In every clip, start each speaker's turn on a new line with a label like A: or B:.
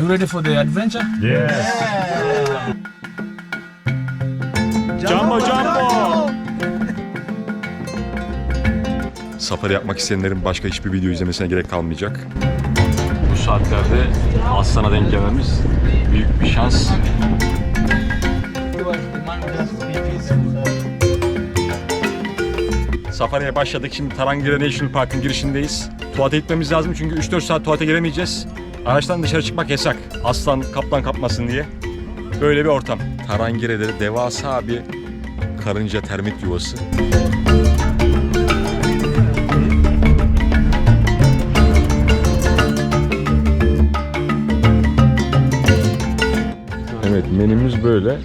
A: Are you ready for the adventure?
B: Jumbo Jumbo! Safari yapmak isteyenlerin başka hiçbir video izlemesine gerek kalmayacak. Bu saatlerde Aslan'a denk gelmemiz büyük bir şans. Safari'ye başladık. Şimdi Tarangire National Park'ın girişindeyiz. Tuvalete gitmemiz lazım çünkü 3-4 saat tuvalete giremeyeceğiz. Araçtan dışarı çıkmak yasak. Aslan kaplan kapmasın diye. Böyle bir ortam. Tarangire'de devasa bir karınca termit yuvası. Evet menümüz böyle.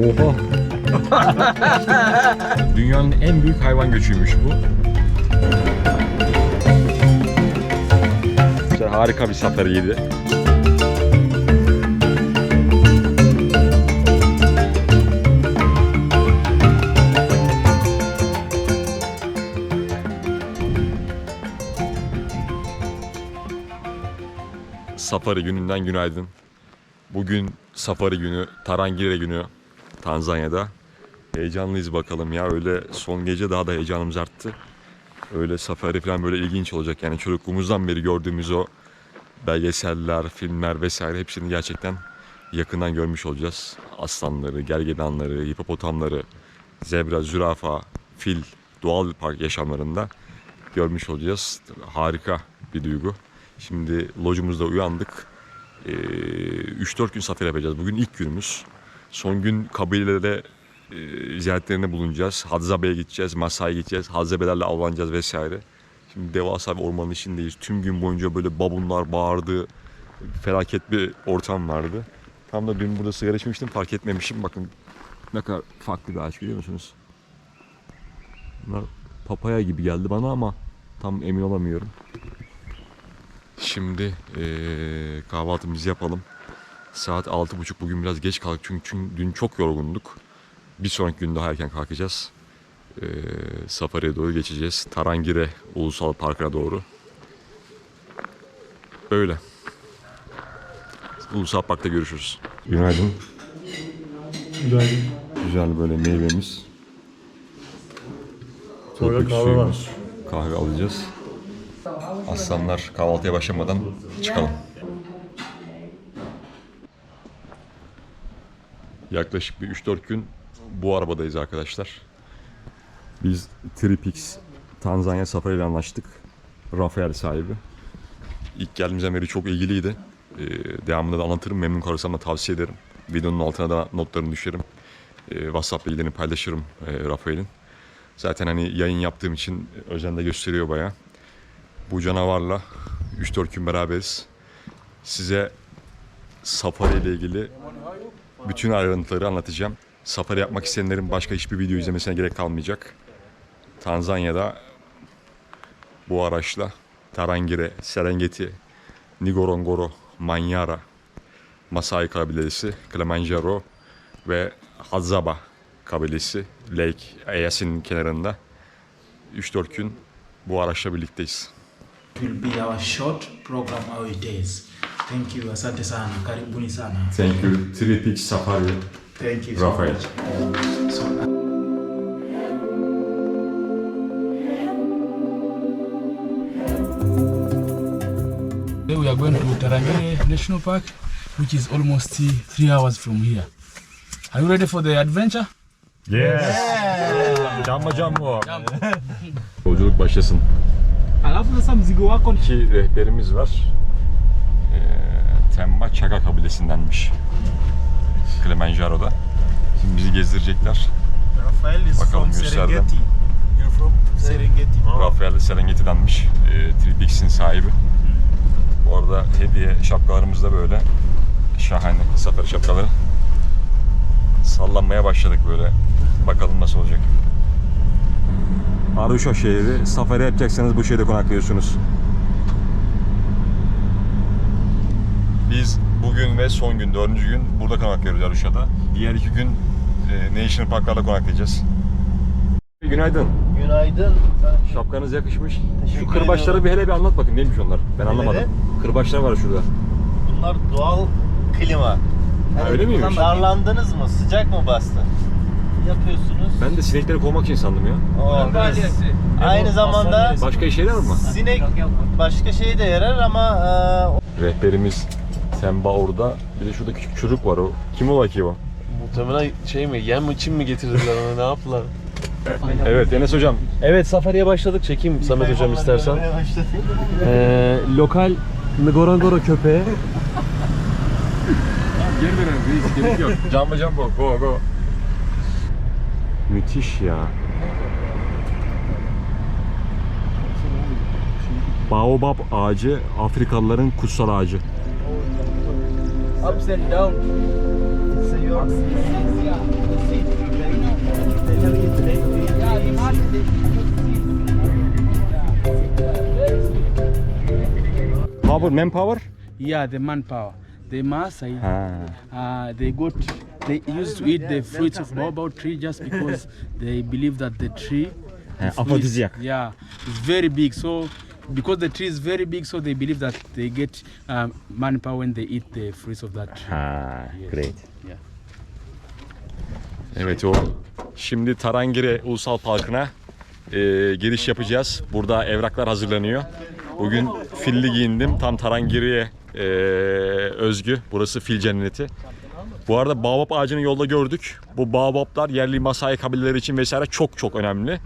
B: Oha. Dünyanın en büyük hayvan göçüymüş bu. Harika bir safariydi. Safari gününden günaydın. Bugün safari günü, Tarangire günü Tanzanya'da. Heyecanlıyız bakalım ya öyle son gece daha da heyecanımız arttı. Öyle safari falan böyle ilginç olacak yani çocukluğumuzdan beri gördüğümüz o belgeseller, filmler vesaire hepsini gerçekten yakından görmüş olacağız. Aslanları, gergedanları, hipopotamları, zebra, zürafa, fil, doğal park yaşamlarında görmüş olacağız. Harika bir duygu. Şimdi lojumuzda uyandık. Ee, 3-4 gün safari yapacağız. Bugün ilk günümüz. Son gün kabilelere e, ziyaretlerine bulunacağız. Hadzabe'ye gideceğiz, Masai'ye gideceğiz. Hadzabe'lerle avlanacağız vesaire. Şimdi devasa bir ormanın içindeyiz. Tüm gün boyunca böyle babunlar bağırdı. Felaket bir ortam vardı. Tam da dün burada sigara içmiştim fark etmemişim. Bakın ne kadar farklı bir ağaç görüyor musunuz? Bunlar papaya gibi geldi bana ama tam emin olamıyorum. Şimdi eee, kahvaltımızı yapalım. Saat 6.30 bugün biraz geç kalktık çünkü, çünkü dün çok yorgunduk. Bir sonraki gün daha erken kalkacağız. Eee safariye doğru geçeceğiz. Tarangire Ulusal Park'a doğru. Böyle. Ulusal Park'ta görüşürüz. Günaydın.
C: Günaydın.
B: Güzel böyle meyvemiz.
C: Sonra kahve
B: suyumuz. Kahve alacağız. Aslanlar kahvaltıya başlamadan çıkalım. Yaklaşık bir 3-4 gün bu arabadayız arkadaşlar. Biz Tripix Tanzanya Safari ile anlaştık. Rafael sahibi. İlk geldiğimizden beri çok ilgiliydi. Ee, devamında da anlatırım. Memnun kalırsam da tavsiye ederim. Videonun altına da notlarını düşerim. Ee, WhatsApp bilgilerini paylaşırım e, Rafael'in. Zaten hani yayın yaptığım için özen de gösteriyor baya. Bu canavarla 3-4 gün beraberiz. Size safari ile ilgili bütün ayrıntıları anlatacağım. Safari yapmak isteyenlerin başka hiçbir video izlemesine gerek kalmayacak. Tanzanya'da bu araçla Tarangire, Serengeti, Ngorongoro, Manyara, Masai kabilesi, Kilimanjaro ve Hadzabe kabilesi Lake Eyas'in kenarında 3-4 gün bu araçla birlikteyiz.
D: will be our short program it is. Thank you, asante sana, karibuni sana.
B: Thank you. Tripix Safari.
D: Thank you
B: Rafael.
D: much. So,
A: Today Tarangire National Park, which is almost three hours from here. Are you ready for the adventure?
B: Yes. Jumbo jumbo. Yolculuk başlasın.
C: Alafu sasa mzigo wako
B: İki rehberimiz var. Ee, Temba Çaka kabilesindenmiş. Kilimanjaro'da. Şimdi bizi gezdirecekler.
D: Rafael is
B: Bakalım
D: from
B: gösterdim.
D: Serengeti. You're from Serengeti.
B: Rafael de Serengeti'denmiş. E, Tripix'in sahibi. Hediye şapkalarımız da böyle. Şahane safari şapkaları. Sallanmaya başladık böyle. Bakalım nasıl olacak. Arusha şehri. Safari yapacaksanız bu şehirde konaklıyorsunuz. Biz bugün ve son gün, dördüncü gün burada konaklıyoruz Arusha'da. Diğer iki gün e, National Park'larda konaklayacağız. Günaydın.
D: Günaydın.
B: Şapkanız yakışmış. Şu
E: Teşekkür
B: kırbaçları
E: ediyorum.
B: bir hele bir anlat bakın neymiş onlar. Ben
E: Neleri?
B: anlamadım. Kırbaçlar var şurada.
E: Bunlar doğal klima.
B: Ha, öyle miymiş?
E: Darlandınız mı? Sıcak mı bastı? Yapıyorsunuz.
B: Ben de sinekleri kovmak için sandım ya.
E: O, Aynı zamanda
B: Başka işe yarar mı?
E: sinek başka şeye de yarar ama e,
B: Rehberimiz Semba orada. Bir de şurada küçük çocuk var o. Kim ola ki o?
F: Muhtemelen şey mi, yem için mi getirdiler onu, ne yaptılar?
B: Evet Enes hocam.
F: Evet, safariye başladık. Çekeyim Samet hocam istersen. Ee, lokal Ngorongoro köpeği.
B: Geri dönelim reis gerek yok. Jumbo jumbo go go. Müthiş ya. Baobab ağacı Afrikalıların kutsal ağacı.
A: Ups and down.
B: Power, manpower?
A: Yeah, the manpower. The Maasai,
B: Ha.
A: uh, they got, they used to eat the fruits of baobab tree just because they believe that the tree,
B: aphrodisiac.
A: yeah, is very big. So because the tree is very big, so they believe that they get um, manpower when they eat the fruits of that tree.
B: Ha, great.
A: Yeah.
B: Evet o. Şimdi Tarangire Ulusal Parkı'na e, giriş yapacağız. Burada evraklar hazırlanıyor. Bugün filli giyindim. Tam Tarangire'ye e, özgü. Burası fil cenneti. Bu arada baobab ağacını yolda gördük. Bu baobablar yerli Masai kabileleri için vesaire çok çok önemli.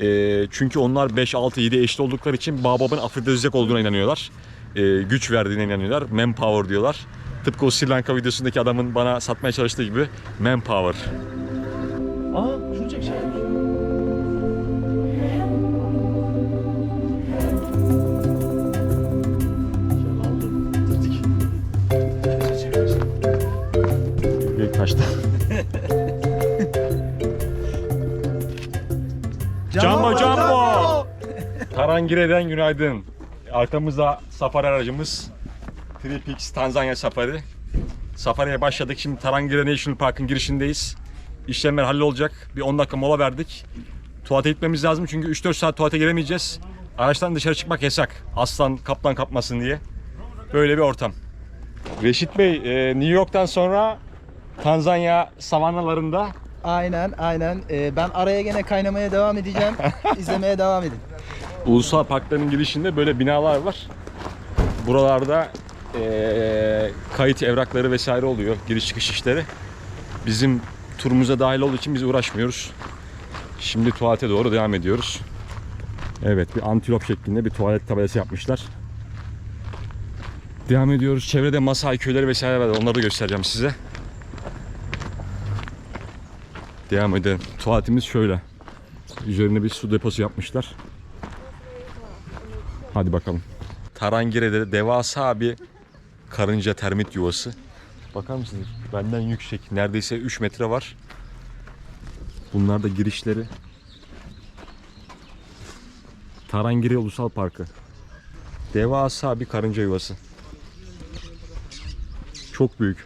B: E, çünkü onlar 5, 6, 7 eşit oldukları için baobabın afrodizyak olduğuna inanıyorlar. E, güç verdiğine inanıyorlar. Manpower diyorlar. Tıpkı o Sri Lanka videosundaki adamın bana satmaya çalıştığı gibi manpower.
F: Aa, şunu çek şey.
B: Bir kaçtı. Jumbo Jumbo! Tarangire'den günaydın. Arkamızda safari aracımız. Tripix Tanzanya Safari. Safariye başladık. Şimdi Tarangire National Park'ın girişindeyiz. İşlemler hallolacak. Bir 10 dakika mola verdik. Tuvalete gitmemiz lazım çünkü 3-4 saat tuvalete giremeyeceğiz. Araçtan dışarı çıkmak yasak. Aslan kaplan kapmasın diye. Böyle bir ortam. Reşit Bey, e, New York'tan sonra Tanzanya savannalarında
G: Aynen aynen. Ee, ben araya gene kaynamaya devam edeceğim. İzlemeye devam edin.
B: ulusal parkların girişinde böyle binalar var. Buralarda e, kayıt evrakları vesaire oluyor, giriş çıkış işleri. Bizim turumuza dahil olduğu için biz uğraşmıyoruz. Şimdi tuvalete doğru devam ediyoruz. Evet, bir antilop şeklinde bir tuvalet tabelası yapmışlar. Devam ediyoruz. Çevrede Masai köyleri vesaire var. Onları da göstereceğim size. Devam edelim. Tuvaletimiz şöyle. Üzerine bir su deposu yapmışlar. Hadi bakalım. Tarangire'de devasa bir karınca termit yuvası. Bakar mısınız? Benden yüksek. Neredeyse 3 metre var. Bunlar da girişleri. Tarangire Ulusal Parkı. Devasa bir karınca yuvası. Çok büyük.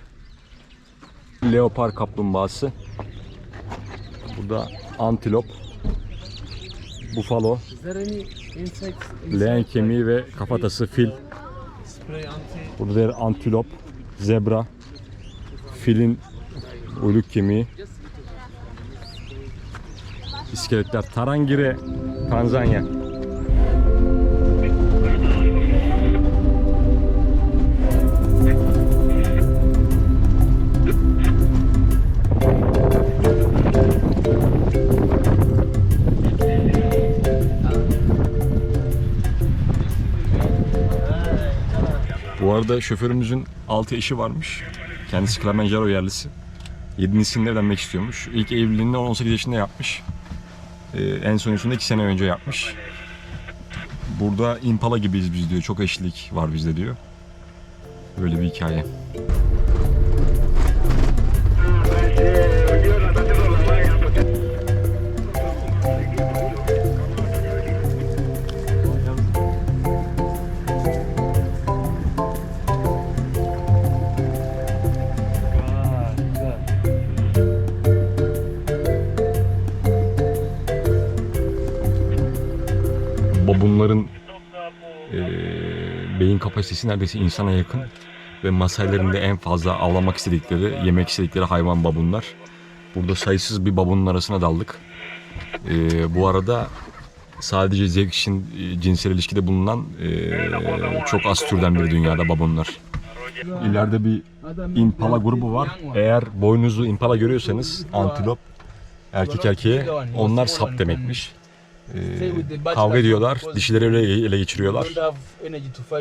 B: Leopar kaplumbağası. Burada antilop. Bufalo. Leğen kemiği ve kafatası fil. Burada der antilop, zebra, filin uyluk kemiği. İskeletler. Tarangire, Tanzanya. Arada şoförümüzün 6 eşi varmış. Kendisi Kilimanjaro yerlisi. 7'sinde evlenmek istiyormuş. İlk evliliğini 18 yaşında yapmış. Ee, en sonuncusunda 2 sene önce yapmış. Burada impala gibiyiz biz diyor. Çok eşlik var bizde diyor. Böyle bir hikaye. Bunların e, beyin kapasitesi neredeyse insana yakın ve masallerinde en fazla avlamak istedikleri, yemek istedikleri hayvan babunlar. Burada sayısız bir babunun arasına daldık. E, bu arada sadece zevk için e, cinsel ilişkide bulunan e, çok az türden bir dünyada babunlar. İleride bir impala grubu var. Eğer boynuzu impala görüyorsanız antilop erkek erkeğe onlar sap demekmiş. Kavga ediyorlar, dişileri ele, ele geçiriyorlar.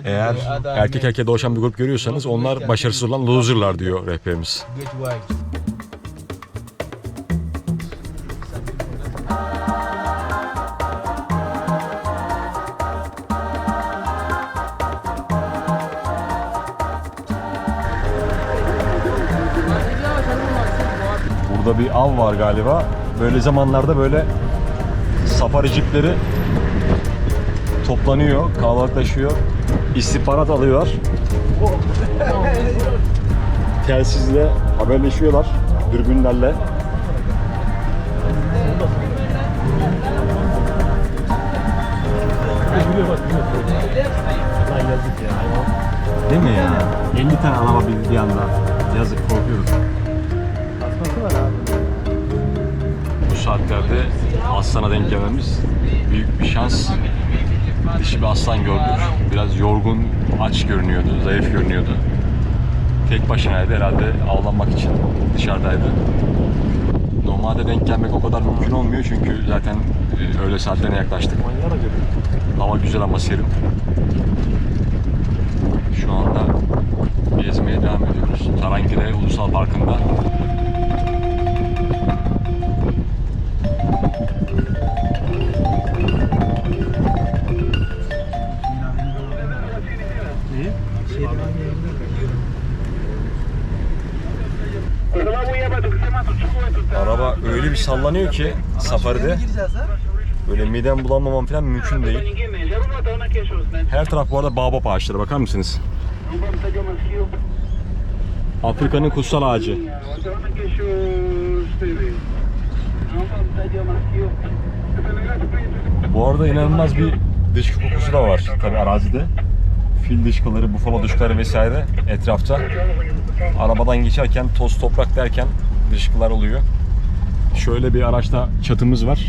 B: Eğer erkek erkeğe dolaşan bir grup görüyorsanız onlar başarısız olan loserlar diyor rehberimiz. Burada bir av var galiba. Böyle zamanlarda böyle safari jipleri toplanıyor, kalabalıklaşıyor. istihbarat alıyorlar. Telsizle haberleşiyorlar dürbünlerle. Değil mi ya? 50 tane bir, bir anda. Yazık korkuyoruz. Saatlerde aslana denk gelmemiz büyük bir şans. Dişi bir aslan gördük. Biraz yorgun, aç görünüyordu, zayıf görünüyordu. Tek başınaydı herhalde avlanmak için dışarıdaydı. Normalde denk gelmek o kadar mümkün olmuyor çünkü zaten e, öğle saatlerine yaklaştık. Hava güzel ama serin. Sallanıyor ki safaride. Böyle midem bulanmamam falan mümkün değil. Her taraf bu arada baobab ağaçları bakar mısınız? Afrika'nın kutsal ağacı. Bu arada inanılmaz bir dışkı kokusu da var tabi arazide. Fil dışkıları, bufalo dışkıları vesaire etrafta. Arabadan geçerken toz toprak derken dışkılar oluyor. Şöyle bir araçta çatımız var.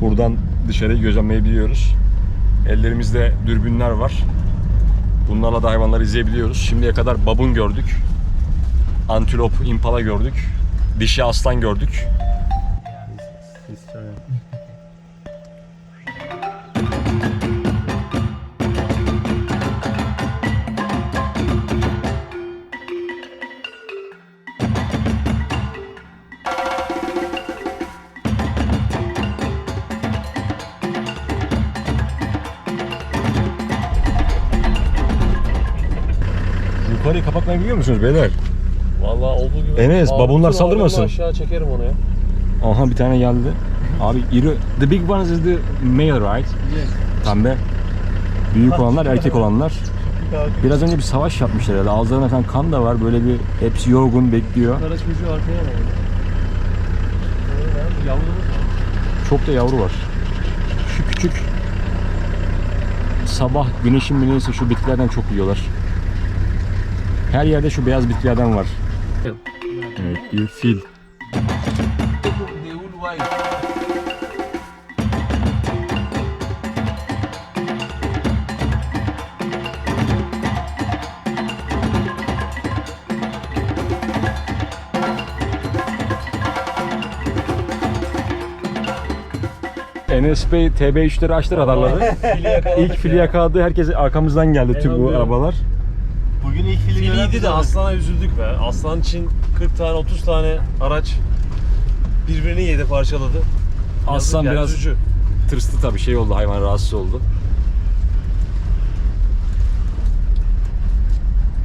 B: Buradan dışarıyı gözlemleyebiliyoruz. Ellerimizde dürbünler var. Bunlarla da hayvanları izleyebiliyoruz. Şimdiye kadar babun gördük. Antilop, impala gördük. Dişi aslan gördük. Musunuz beyler?
F: Vallahi olduğu gibi.
B: Enes,
F: Abi,
B: babunlar saldırmasın.
F: Aşağı çekerim onu ya.
B: Aha bir tane geldi. Abi iri, the big ones is the male right? Pembe. Büyük olanlar erkek olanlar. Biraz önce bir savaş yapmışlar herhalde. Ağızlarına falan kan da var. Böyle bir hepsi yorgun bekliyor.
F: Kara çocuğu arkaya alalım. Yavrumuz var.
B: Çok da yavru var. Şu küçük sabah güneşin neyse şu bitkilerden çok yiyorlar. Her yerde şu beyaz bitkilerden var. Evet, bir fil. Enes Bey TB3'leri açtı radarları. İlk fili yakaladı. Herkes arkamızdan geldi tüm bu arabalar.
E: Bugün ilk film
F: Filiydi de aslana üzüldük be. Aslan için 40 tane 30 tane araç birbirini yedi parçaladı.
B: Aslan
F: Yazık
B: biraz
F: üzücü.
B: tırstı tabii şey oldu hayvan rahatsız oldu.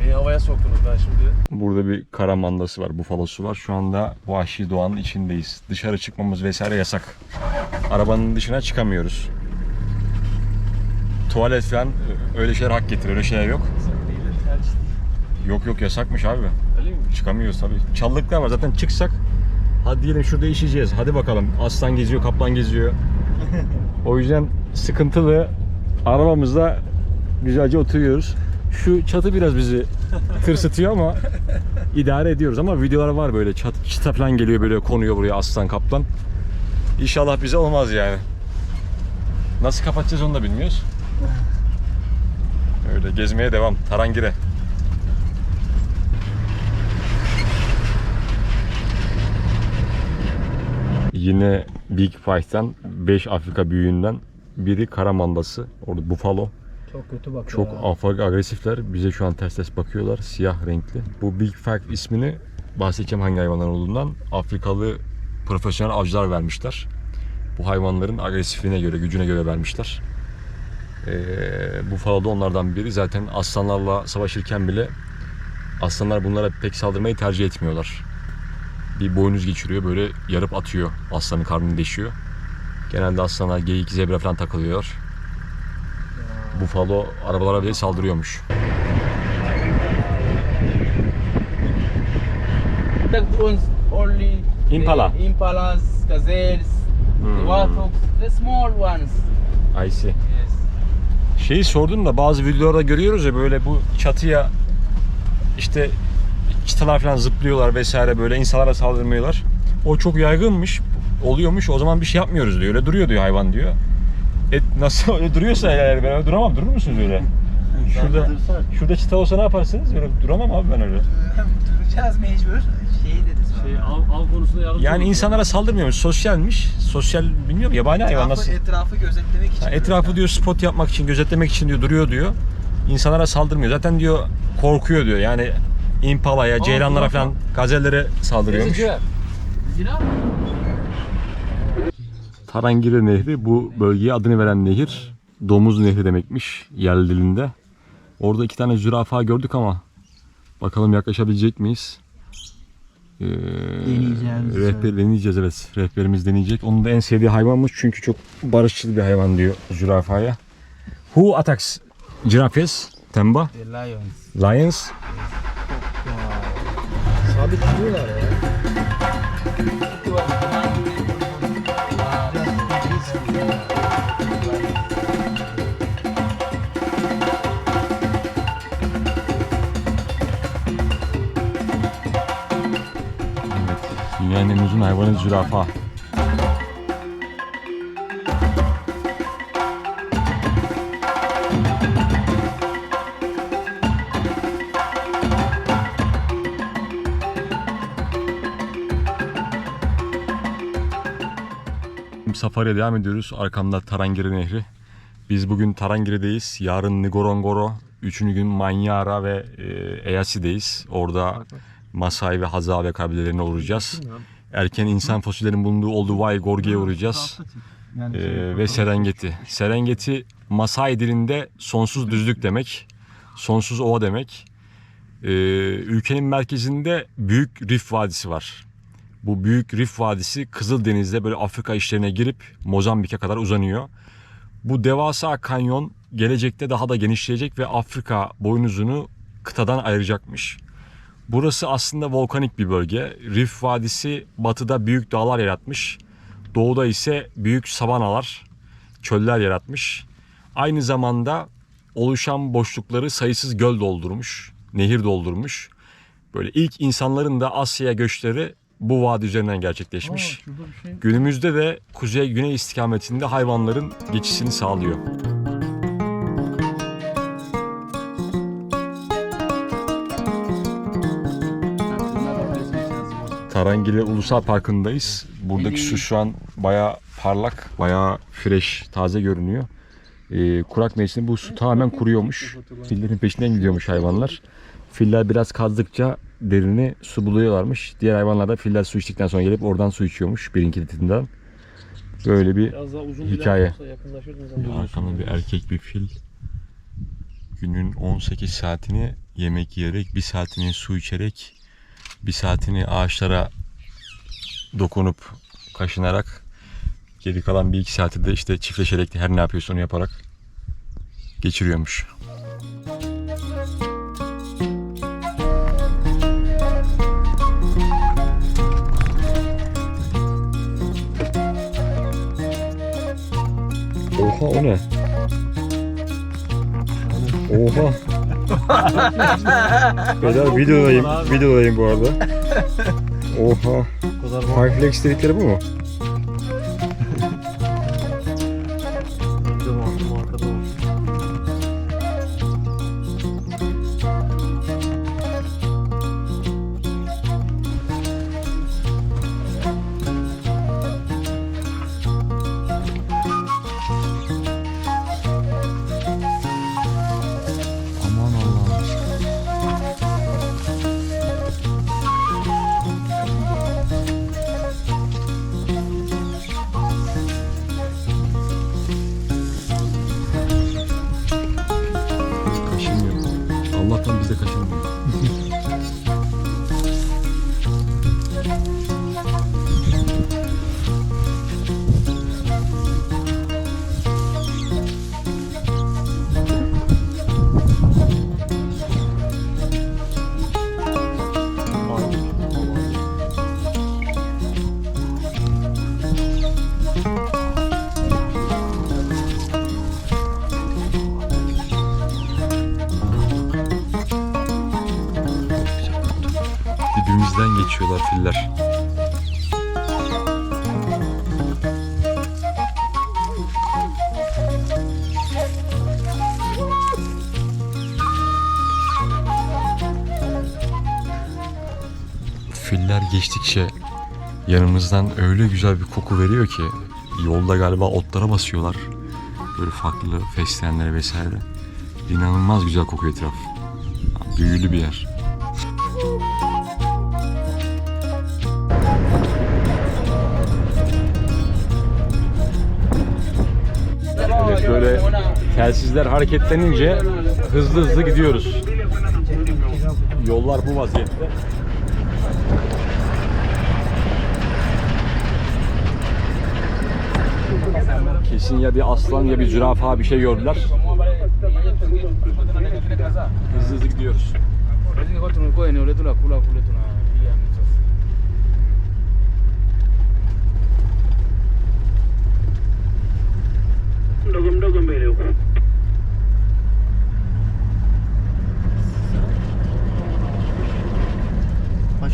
F: Beni havaya soktunuz ben şimdi.
B: Burada bir kara mandası var, bufalosu var. Şu anda vahşi doğanın içindeyiz. Dışarı çıkmamız vesaire yasak. Arabanın dışına çıkamıyoruz. Tuvalet falan öyle şeyler hak getiriyor. Öyle şeyler yok. Yok yok yasakmış abi.
F: Öyle mi?
B: Çıkamıyoruz tabii. Çalılıklar var zaten çıksak hadi diyelim şurada işeyeceğiz. Hadi bakalım. Aslan geziyor, kaplan geziyor. o yüzden sıkıntılı. arabamızda güzelce oturuyoruz. Şu çatı biraz bizi tırsıtıyor ama idare ediyoruz ama videolar var böyle çat, çıta falan geliyor böyle konuyor buraya aslan kaplan. İnşallah bize olmaz yani. Nasıl kapatacağız onu da bilmiyoruz. Öyle gezmeye devam. Tarangire. Yine Big Five'den 5 Afrika büyüğünden biri Karamandası. Orada Buffalo.
G: Çok kötü bak
B: Çok afak agresifler. Bize şu an ters ters bakıyorlar. Siyah renkli. Bu Big Five ismini bahsedeceğim hangi hayvanlar olduğundan. Afrikalı profesyonel avcılar vermişler. Bu hayvanların agresifliğine göre, gücüne göre vermişler. Ee, Buffalo da onlardan biri. Zaten aslanlarla savaşırken bile aslanlar bunlara pek saldırmayı tercih etmiyorlar. Bir boynuz geçiriyor böyle yarıp atıyor. Aslanın karnını deşiyor. Genelde aslanlar geyik, zebra falan takılıyor. Buffalo arabalara bile saldırıyormuş.
H: Only
B: Impala.
H: impalas, gazelles, the warthogs, the small ones.
B: I see.
H: Yes.
B: Şeyi sordum da bazı videolarda görüyoruz ya böyle bu çatıya işte çıtalar falan zıplıyorlar vesaire böyle insanlara saldırmıyorlar. O çok yaygınmış, oluyormuş. O zaman bir şey yapmıyoruz diyor. Öyle duruyor diyor hayvan diyor. Et nasıl öyle duruyorsa yani ben öyle duramam. Durur musunuz öyle? Şurada şurada çıta olsa ne yaparsınız? Öyle duramam abi ben öyle.
G: Duracağız mecbur. Şey dedi sonra.
F: Şey, av, av konusunda yardımcı
B: Yani insanlara saldırmıyormuş. Sosyalmiş. Sosyal bilmiyorum yabani hayvan nasıl?
G: etrafı gözetlemek için.
B: Ha, etrafı diyor spot yapmak için, gözetlemek için diyor duruyor diyor. İnsanlara saldırmıyor. Zaten diyor korkuyor diyor. Yani impalaya, ceylanlara falan, gazellere saldırıyormuş. Tarangire Nehri bu bölgeye adını veren nehir. Domuz Nehri demekmiş yerli dilinde. Orada iki tane zürafa gördük ama bakalım yaklaşabilecek miyiz? Ee,
G: Deneyeceğimizi
B: Rehber deneyeceğiz evet. Rehberimiz deneyecek. Onun da en sevdiği hayvanmış çünkü çok barışçıl bir hayvan diyor zürafaya. Who attacks giraffes? Temba?
H: The lions.
B: Lions?
G: Sabit duruyorlar ya.
B: Dünyanın en uzun hayvanı zürafa. Safari'ye devam ediyoruz. Arkamda Tarangire Nehri. Biz bugün Tarangire'deyiz. Yarın Ngorongoro. Üçüncü gün Manyara ve e, Eyasi'deyiz. Orada Masai ve Hazave kabilelerine uğrayacağız. Erken insan fosillerinin bulunduğu Olduvai Gorge'ye uğrayacağız. Ee, ve Serengeti. Serengeti Masai dilinde sonsuz düzlük demek. Sonsuz ova demek. Ee, ülkenin merkezinde Büyük Rif Vadisi var. Bu Büyük Rif Vadisi Kızıldeniz'de böyle Afrika işlerine girip Mozambik'e kadar uzanıyor. Bu devasa kanyon gelecekte daha da genişleyecek ve Afrika boynuzunu kıtadan ayıracakmış. Burası aslında volkanik bir bölge. Rif Vadisi batıda büyük dağlar yaratmış. Doğuda ise büyük savanalar, çöller yaratmış. Aynı zamanda oluşan boşlukları sayısız göl doldurmuş, nehir doldurmuş. Böyle ilk insanların da Asya'ya göçleri bu vadi üzerinden gerçekleşmiş. Günümüzde de kuzey-güney istikametinde hayvanların geçişini sağlıyor. Tarangire Ulusal Parkı'ndayız. Buradaki su şu an baya parlak, baya fresh, taze görünüyor. Ee, kurak mevsimde bu su tamamen kuruyormuş. Fillerin peşinden gidiyormuş hayvanlar. Filler biraz kazdıkça derini su buluyorlarmış. Diğer hayvanlar da filler su içtikten sonra gelip oradan su içiyormuş birinci litreden. Böyle bir
F: Biraz daha uzun
B: Hikaye. Arkamda bir erkek bir fil günün 18 saatini yemek yiyerek, bir saatini su içerek, bir saatini ağaçlara dokunup kaşınarak, geri kalan bir iki saati de işte çiftleşerek her ne yapıyorsa onu yaparak geçiriyormuş. Oha o ne? Oha. Beyler videodayım, videodayım bu arada. Oha. Fireflex dedikleri bu mu? Geçtikçe yanımızdan öyle güzel bir koku veriyor ki yolda galiba otlara basıyorlar. Böyle farklı fesleğenlere vesaire. İnanılmaz güzel kokuyor etraf. Büyülü bir yer. Evet böyle telsizler hareketlenince hızlı hızlı gidiyoruz. Yollar bu vaziyette. Kesin ya bir aslan ya bir zürafa bir şey gördüler. Hızlı hızlı gidiyoruz.
H: Kula kule tunapiga misasa.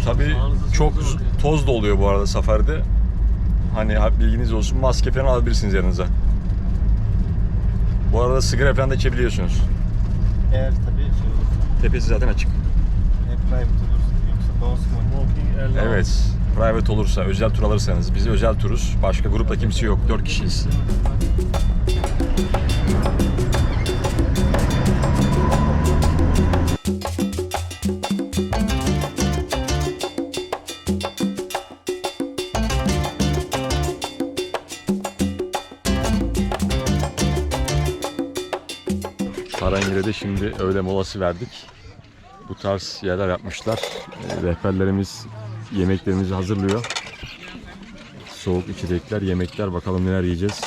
B: Tabii çok toz da oluyor bu arada seferde. Hani bilginiz olsun maske falan alabilirsiniz yanınıza. Bu arada sigara falan da içebiliyorsunuz.
E: Eğer tabii şey olursa,
B: Tepesi zaten açık.
E: hep private olursa yoksa no smoking.
B: Evet. Private olursa, özel tur alırsanız. Biz özel turuz. Başka grupta kimse yok. Dört kişiyiz. Sarangir'de şimdi öğle molası verdik. Bu tarz yerler yapmışlar. Ee, Rehberlerimiz yemeklerimizi hazırlıyor. Soğuk içecekler, yemekler bakalım neler yiyeceğiz.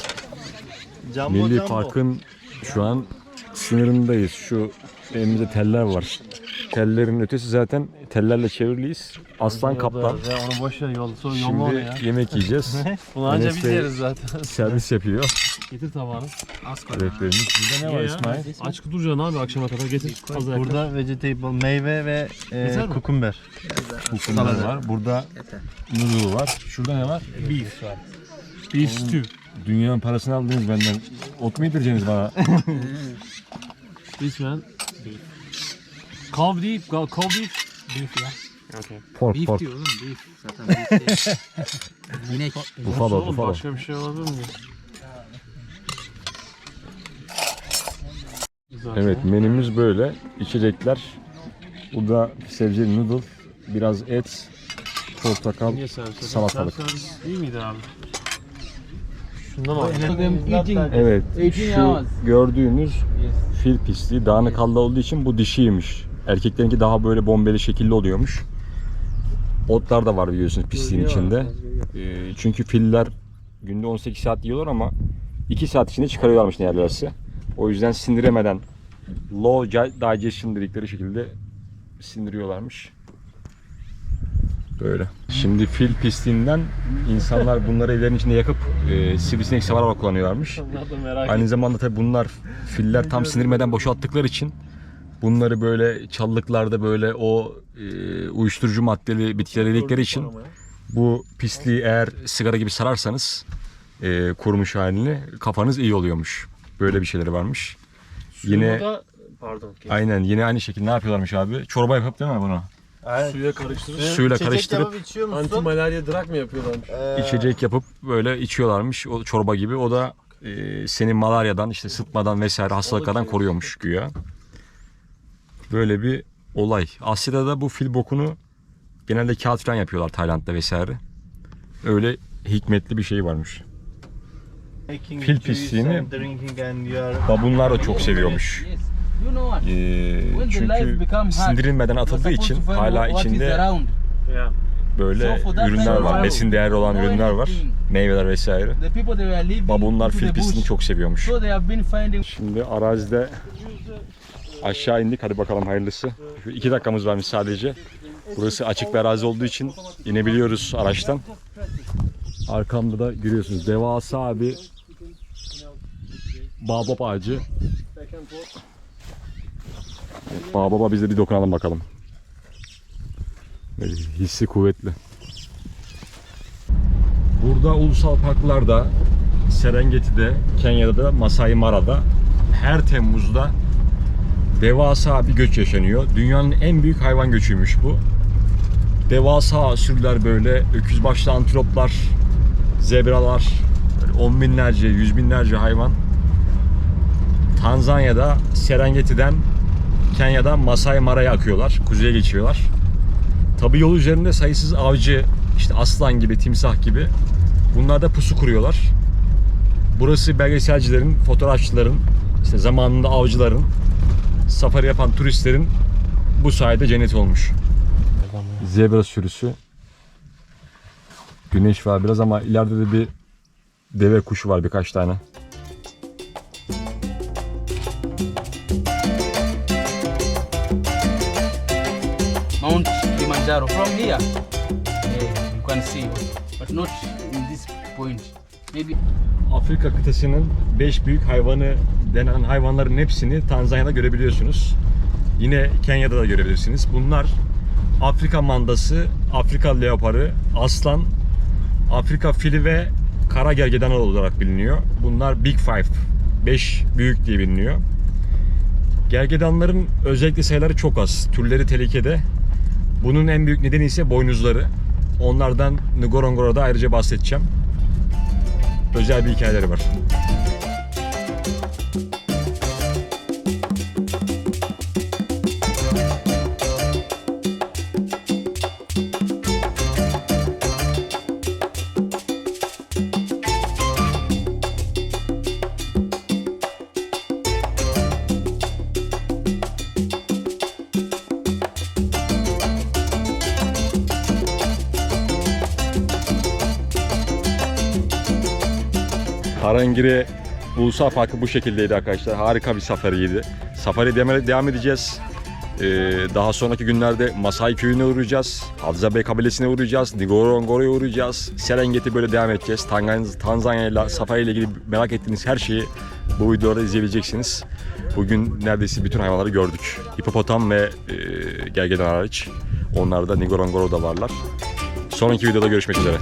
E: Jumbo
B: Milli
E: jumbo.
B: Park'ın şu an sınırındayız. Şu elimizde teller var. Tellerin ötesi zaten tellerle çevriliyiz. Aslan kaplan.
C: Ya onu boş ver yol. Sonra yolla onu ya.
B: Şimdi yemek yiyeceğiz.
C: Bunu anca
B: Enes
C: biz yeriz zaten.
B: servis yapıyor.
C: Getir tabağını.
B: Rehberimiz. Burada ne var. İsmail?
C: Aç duracaksın abi akşama kadar getir. Yakın.
E: Burada vegetable meyve ve e, kukumber.
B: Kukumber var. Burada noodle var. Şurada ne var?
C: Beef var. Beef stew.
B: Dünyanın parasını aldınız benden. Ot mu yedireceksiniz bana?
C: This Cow beef. Cow beef. Beef ya. Okay.
B: Pork,
H: Beef
B: pork.
H: diyor oğlum beef. Zaten beef değil. İnek.
B: Buffalo,
C: Oğlum
B: buffalo.
C: Başka bir şey olabilir mi? Güzel.
B: Evet menümüz böyle. İçecekler. Bu da sebzeli noodle. Biraz et. Portakal.
C: Niye servis ediyorsun?
B: salatalık.
C: Servis iyi miydi abi? Şundan al.
B: Evet.
H: 18
B: Şu gördüğünüz fil pisliği dağınık halde olduğu için bu dişiymiş. Erkeklerinki daha böyle bombeli şekilli oluyormuş. Otlar da var biliyorsunuz pisliğin içinde. Ee, çünkü filler günde 18 saat yiyorlar ama 2 saat içinde çıkarıyorlarmış ne yerlerse. O yüzden sindiremeden low digestion dedikleri şekilde sindiriyorlarmış. Böyle. Şimdi fil pisliğinden insanlar bunları evlerin içinde yakıp e, sivrisinek savar olarak kullanıyorlarmış. Aynı zamanda tabii bunlar filler tam sinirmeden boşalttıkları için bunları böyle çalılıklarda böyle o e, uyuşturucu maddeli bitkiler yedikleri için bu pisliği eğer sigara gibi sararsanız e, kurumuş halini kafanız iyi oluyormuş. Böyle bir şeyleri varmış. Yine
F: Yine pardon.
B: aynen yine aynı şekilde ne yapıyorlarmış abi? Çorba yapıp değil mi bunu?
E: Aynen.
F: Suya karıştırıp
B: Suyla
E: İçecek
B: karıştırıp
E: yapıp içiyor musun?
F: anti malaria drug mı yapıyorlarmış?
E: Ee,
B: içecek yapıp böyle içiyorlarmış o çorba gibi. O da e, seni malaryadan işte sıtmadan vesaire hastalıklardan koruyormuş güya. Böyle bir olay. Asya'da da bu fil bokunu genelde kağıt falan yapıyorlar Tayland'da vesaire. Öyle hikmetli bir şey varmış. Fil pisliğini Babunlar da çok seviyormuş. Ee, çünkü sindirilmeden atıldığı için hala içinde böyle ürünler var. Besin değerli olan ürünler var. Meyveler vesaire. Babunlar fil pisliğini çok seviyormuş. Şimdi arazide aşağı indik. Hadi bakalım hayırlısı. Şu iki dakikamız varmış sadece. Burası açık bir arazi olduğu için inebiliyoruz araçtan. Arkamda da görüyorsunuz devasa bir babap ağacı. Evet, Bababa biz de bir dokunalım bakalım. Hissi kuvvetli. Burada ulusal parklarda Serengeti'de, Kenya'da da Masai Mara'da her Temmuz'da devasa bir göç yaşanıyor. Dünyanın en büyük hayvan göçüymüş bu. Devasa sürüler böyle, öküz başlı antiloplar, zebralar, on binlerce, yüz binlerce hayvan. Tanzanya'da Serengeti'den Kenya'dan Masai Mara'ya akıyorlar, kuzeye geçiyorlar. Tabi yol üzerinde sayısız avcı, işte aslan gibi, timsah gibi bunlar da pusu kuruyorlar. Burası belgeselcilerin, fotoğrafçıların, işte zamanında avcıların, safari yapan turistlerin bu sayede cennet olmuş. Zebra sürüsü. Güneş var biraz ama ileride de bir deve kuşu var birkaç tane.
H: Mount Kilimanjaro. From here, eh, you can see, but not in this point. Maybe
B: Afrika kıtasının 5 büyük hayvanı denen hayvanların hepsini Tanzanya'da görebiliyorsunuz. Yine Kenya'da da görebilirsiniz. Bunlar Afrika mandası, Afrika leoparı, aslan, Afrika fili ve kara gergedan olarak biliniyor. Bunlar Big Five, 5 büyük diye biliniyor. Gergedanların özellikle sayıları çok az. Türleri tehlikede. Bunun en büyük nedeni ise boynuzları. Onlardan Ngorongoro'da ayrıca bahsedeceğim özel bir hikayeleri var. Karangire Ulusal Parkı bu şekildeydi arkadaşlar. Harika bir safariydi. Safari devam edeceğiz. Ee, daha sonraki günlerde Masai köyüne uğrayacağız. Hadza Bey kabilesine uğrayacağız. Ngorongoro'ya uğrayacağız. Serengeti böyle devam edeceğiz. Tanzanya, ile safari ile ilgili merak ettiğiniz her şeyi bu videoda izleyebileceksiniz. Bugün neredeyse bütün hayvanları gördük. Hipopotam ve e, gergedan hariç. Onlar da Ngorongoro'da varlar. Sonraki videoda görüşmek üzere.